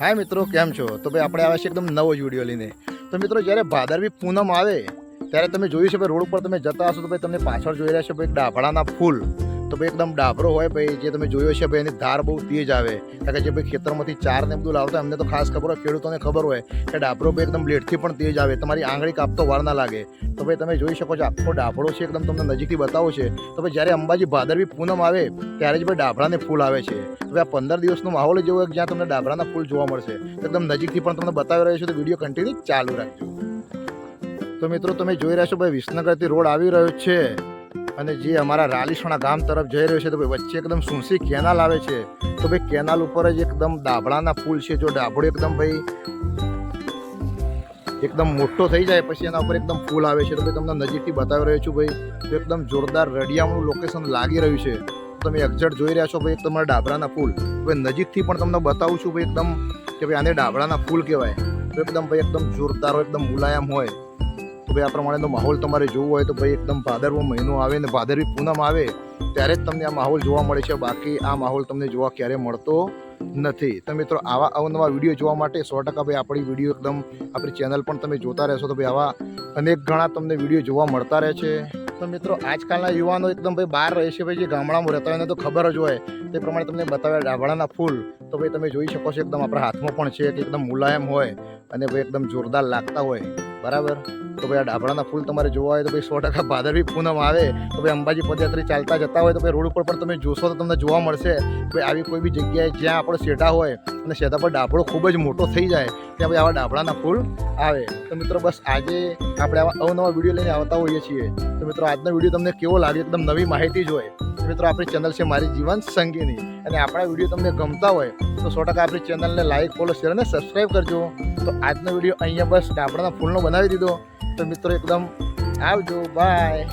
હાય મિત્રો, કેમ છો? તો ભાઈ આપણે આવ્યા છે એકદમ નવો જ વીડિયો લઈને. તો મિત્રો, જ્યારે ભાદરવી પૂનમ આવે, ત્યારે તમે જોયું છે ભાઈ રોડ ઉપર તમે જતા હશો તો ભાઈ તમને પાછળ જોઈ રહ્યા છો ભાઈ ડાભડાના ફૂલ. તો ભાઈ એકદમ ડાભરો હોય ભાઈ, જે તમે જોયો છે ભાઈ, એની ધાર બહુ તેજ આવે. કારણ કે જે ભાઈ ખેતરમાંથી ચાર ને બધું લાવતા એમને તો ખાસ ખબર હોય, ખેડૂતોને ખબર હોય કે ડાભરો ભાઈ એકદમ બ્લેડથી પણ તેજ આવે. તમારી આંગળી કાપતો વાર ના લાગે. તો ભાઈ તમે જોઈ શકો છો, આખો ડાભડો છે, એકદમ તમને નજીકથી બતાવો છે. તો ભાઈ જ્યારે અંબાજી ભાદરવી પૂનમ આવે, ત્યારે જ ભાઈ ડાભરાને ફૂલ આવે છે. તો આ પંદર દિવસનો માહોલ જેવો હોય જ્યાં તમને ડાબરાના ફૂલ જોવા મળશે. એકદમ નજીકથી પણ તમને બતાવી રહ્યો છે, તો વીડિયો કન્ટિન્યુ ચાલુ રાખજો. તો મિત્રો, તમે જોઈ રહ્યા છો ભાઈ, વિસનગરથી રોડ આવી રહ્યો છે. અને જે અમારા રાલીસણા ગામ તરફ જઈ રહ્યો છે તો ભાઈ વચ્ચે એકદમ સુનસી કેનાલ આવે છે. તો ભાઈ કેનાલ ઉપર જ એકદમ ડાભડાના ફૂલ છે. જો ડાભડો એકદમ ભાઈ એકદમ મોટો થઈ જાય પછી એના ઉપર એકદમ ફૂલ આવે છે. તો ભાઈ તમને નજીકથી બતાવી રહ્યો છું ભાઈ, તો એકદમ જોરદાર રડિયામણું લોકેશન લાગી રહ્યું છે. તમે એકઝટ જોઈ રહ્યા છો ભાઈ, તમારા ડાભડાના ફૂલ ભાઈ નજીકથી પણ તમને બતાવું છું ભાઈ એકદમ કે ભાઈ આને ડાભડાના ફૂલ કહેવાય. તો એકદમ ભાઈ એકદમ જોરદાર હોય, એકદમ મુલાયમ હોય. ભાઈ, આ પ્રમાણેનો માહોલ તમારે જોવો હોય તો ભાઈ એકદમ ભાદરવો મહિનો આવે ને ભાદરવી પૂનમ આવે, ત્યારે જ તમને આ માહોલ જોવા મળે છે. બાકી આ માહોલ તમને જોવા ક્યારેય મળતો નથી. તો મિત્રો, આવા અવનવા વીડિયો જોવા માટે સો ટકા ભાઈ આપણી વીડિયો એકદમ આપણી ચેનલ પણ તમે જોતા રહેશો તો ભાઈ આવા અનેક ઘણા તમને વીડિયો જોવા મળતા રહે છે. તો મિત્રો, આજકાલના યુવાનો એકદમ ભાઈ બહાર રહે છે ભાઈ, જે ગામડામાં રહેતા હોય એને તો ખબર જ હોય. તે પ્રમાણે તમને બતાવ્યા ડાભડાના ફૂલ. તો ભાઈ તમે જોઈ શકો છો એકદમ આપણા હાથમાં પણ છે કે એકદમ મુલાયમ હોય અને ભાઈ એકદમ જોરદાર લાગતા હોય. બરાબર? તો ભાઈ આ ડાભડાના ફૂલ તમારે જોવા હોય તો ભાઈ સો ટકા ભાદરવી પૂનમ આવે. તો ભાઈ અંબાજી પદયાત્રી ચાલતા જતા હોય તો ભાઈ રોડ ઉપર પણ તમે જોશો તો તમને જોવા મળશે ભાઈ આવી કોઈ બી જગ્યાએ જ્યાં આપણે શેઢા હોય અને શેઢા પર ડાભડો ખૂબ જ મોટો થઈ જાય, ત્યાં ભાઈ આવા ડાબળાના ફૂલ આવે. તો મિત્રો બસ આજે આપણે આવા અવનવા વીડિયો લઈને આવતા હોઈએ છીએ. તો મિત્રો આજનો વીડિયો તમને કેવો લાગ્યો? એકદમ નવી માહિતી જ હોય. મિત્રો, આપણી ચેનલ છે મારી જીવન સંગીની. અને આપણા વીડિયો તમને ગમતા હોય, તો સો ટકા આપણી ચેનલને લાઈક ફોલો શેર અને સબસ્ક્રાઈબ કરજો. તો આજનો વીડિયો અહીંયા બસ ડાભડાના ફૂલનો બનાવી દીધો. તો મિત્રો, એકદમ આવજો. બાય